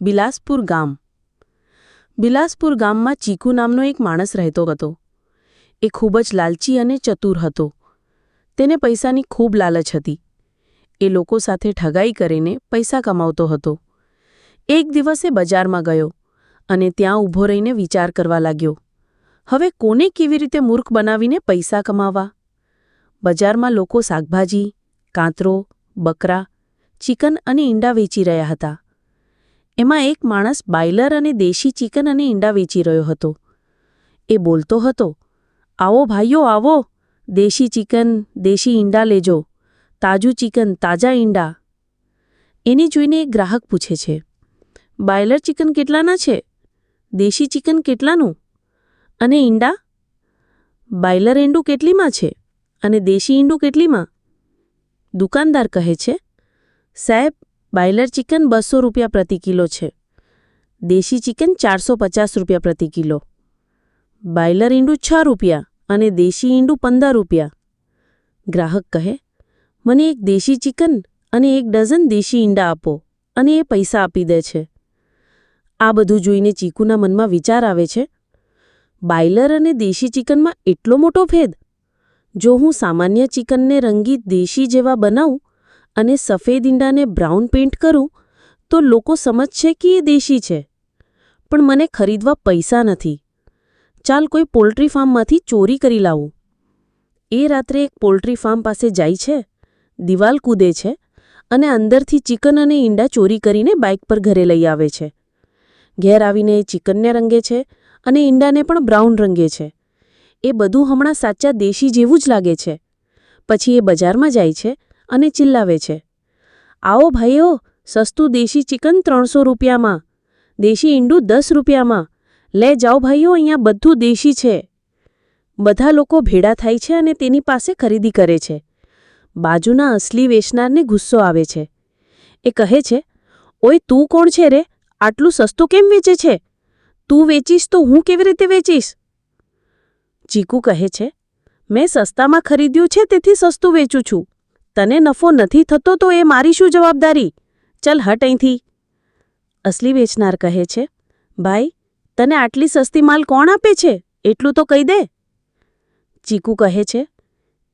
બિલાસપુર ગામ. બિલાસપુર ગામમાં ચીકુ નામનો એક માણસ રહેતો હતો. એ ખૂબ જ લાલચી અને ચતુર હતો. તેને પૈસાની ખૂબ લાલચ હતી. એ લોકો સાથે ઠગાઈ કરીને પૈસા કમાવતો હતો. એક દિવસે બજારમાં ગયો અને ત્યાં ઊભો રહીને વિચાર કરવા લાગ્યો, હવે કોને કેવી રીતે મૂર્ખ બનાવીને પૈસા કમાવા? બજારમાં લોકો શાકભાજી, કાંતરો, બકરા, ચિકન અને ઈંડા વેચી રહ્યા હતા. એમાં એક માણસ બાયલર અને દેશી ચિકન અને ઈંડા વેચી રહ્યો હતો. એ બોલતો હતો, આવો ભાઈઓ, આવો. દેશી ચિકન, દેશી ઈંડા લેજો. તાજું ચિકન, તાજા ઈંડા. એને જોઈને એક ગ્રાહક પૂછે છે, બાયલર ચિકન કેટલાના છે? દેશી ચિકન કેટલાનું? અને ઈંડા? બાયલર ઈંડું કેટલીમાં છે? અને દેશી ઈંડું કેટલીમાં? દુકાનદાર કહે છે, સાહેબ બાયલર ચિકન બસો રૂપિયા પ્રતિ કિલો છે. દેશી ચિકન ચારસો પચાસ રૂપિયા પ્રતિ કિલો. બાયલર ઈંડું છ રૂપિયા અને દેશી ઈંડું પંદર રૂપિયા. ગ્રાહક કહે, મને એક દેશી ચિકન અને એક ડઝન દેશી ઈંડા આપો અને એ પૈસા આપી દે છે. આ બધું જોઈને ચીકુના મનમાં વિચાર આવે છે. બાયલર અને દેશી ચિકનમાં એટલો મોટો ભેદ? જો હું સામાન્ય ચિકનને રંગીત દેશી જેવા બનાવું અને સફેદ ઈંડાને બ્રાઉન પેઇન્ટ કરું, તો લોકો સમજશે કે એ દેશી છે. પણ મને ખરીદવા પૈસા નથી. ચાલ કોઈ પોલ્ટ્રી ફાર્મમાંથી ચોરી કરી લાવું. એ રાત્રે એક પોલ્ટ્રી ફાર્મ પાસે જાય છે. દિવાલ કૂદે છે અને અંદરથી ચિકન અને ઈંડા ચોરી કરીને બાઇક પર ઘરે લઈ આવે છે. ઘેર આવીને એ ચિકનને રંગે છે અને ઈંડાને પણ બ્રાઉન રંગે છે. એ બધું હમણાં સાચા દેશી જેવું જ લાગે છે. પછી એ બજારમાં જાય છે અને ચિલ્લાવે છે. આવો ભાઈઓ, સસ્તું દેશી ચિકન ત્રણસો રૂપિયામાં, દેશી ઈંડું દસ રૂપિયામાં. લે જાઓ ભાઈઓ, અહીંયા બધું દેશી છે. બધા લોકો ભેડા થાય છે અને તેની પાસે ખરીદી કરે છે. બાજુના અસલી વેચનારને ગુસ્સો આવે છે. એ કહે છે, ઓય, તું કોણ છે રે? આટલું સસ્તું કેમ વેચે છે? તું વેચીશ તો હું કેવી રીતે વેચીશ? ચીકુ કહે છે, મેં સસ્તામાં ખરીદ્યું છે, તેથી સસ્તું વેચું છું. તને નફો નથી થતો તો એ મારી શું જવાબદારી? ચલ હટ અહીંથી. અસલી વેચનાર કહે છે, ભાઈ, તને આટલી સસ્તી માલ કોણ આપે છે? એટલું તો કહી દે. ચીકુ કહે છે,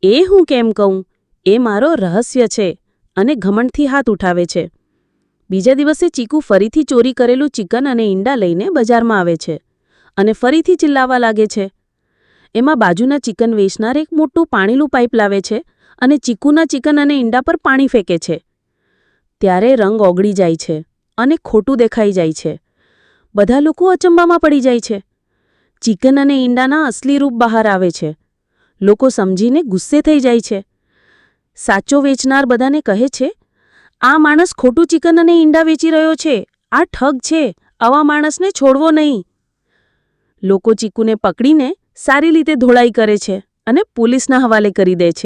એ હું કેમ કહું? એ મારો રહસ્ય છે અને ઘમંડથી હાથ ઉઠાવે છે. બીજા દિવસે ચીકુ ફરીથી ચોરી કરેલું ચિકન અને ઈંડા લઈને બજારમાં આવે છે અને ફરીથી ચિલ્લાવા લાગે છે. એમાં બાજુના ચિકન વેચનાર એક મોટું પાણીલું પાઇપ લાવે છે અને ચીકુના ચિકન અને ઈંડા પર પાણી ફેંકે છે. ત્યારે રંગ ઓગળી જાય છે અને ખોટું દેખાઈ જાય છે. બધા લોકો અચંબામાં પડી જાય છે. ચિકન અને ઈંડાના અસલી રૂપ બહાર આવે છે. લોકો સમજીને ગુસ્સે થઈ જાય છે. સાચો વેચનાર બધાને કહે છે, આ માણસ ખોટું ચિકન અને ઈંડા વેચી રહ્યો છે. આ ઠગ છે. આવા માણસને છોડવો નહીં. લોકો ચીકુને પકડીને સારી રીતે ધોળાઈ કરે છે અને પોલીસના હવાલે કરી દે છે.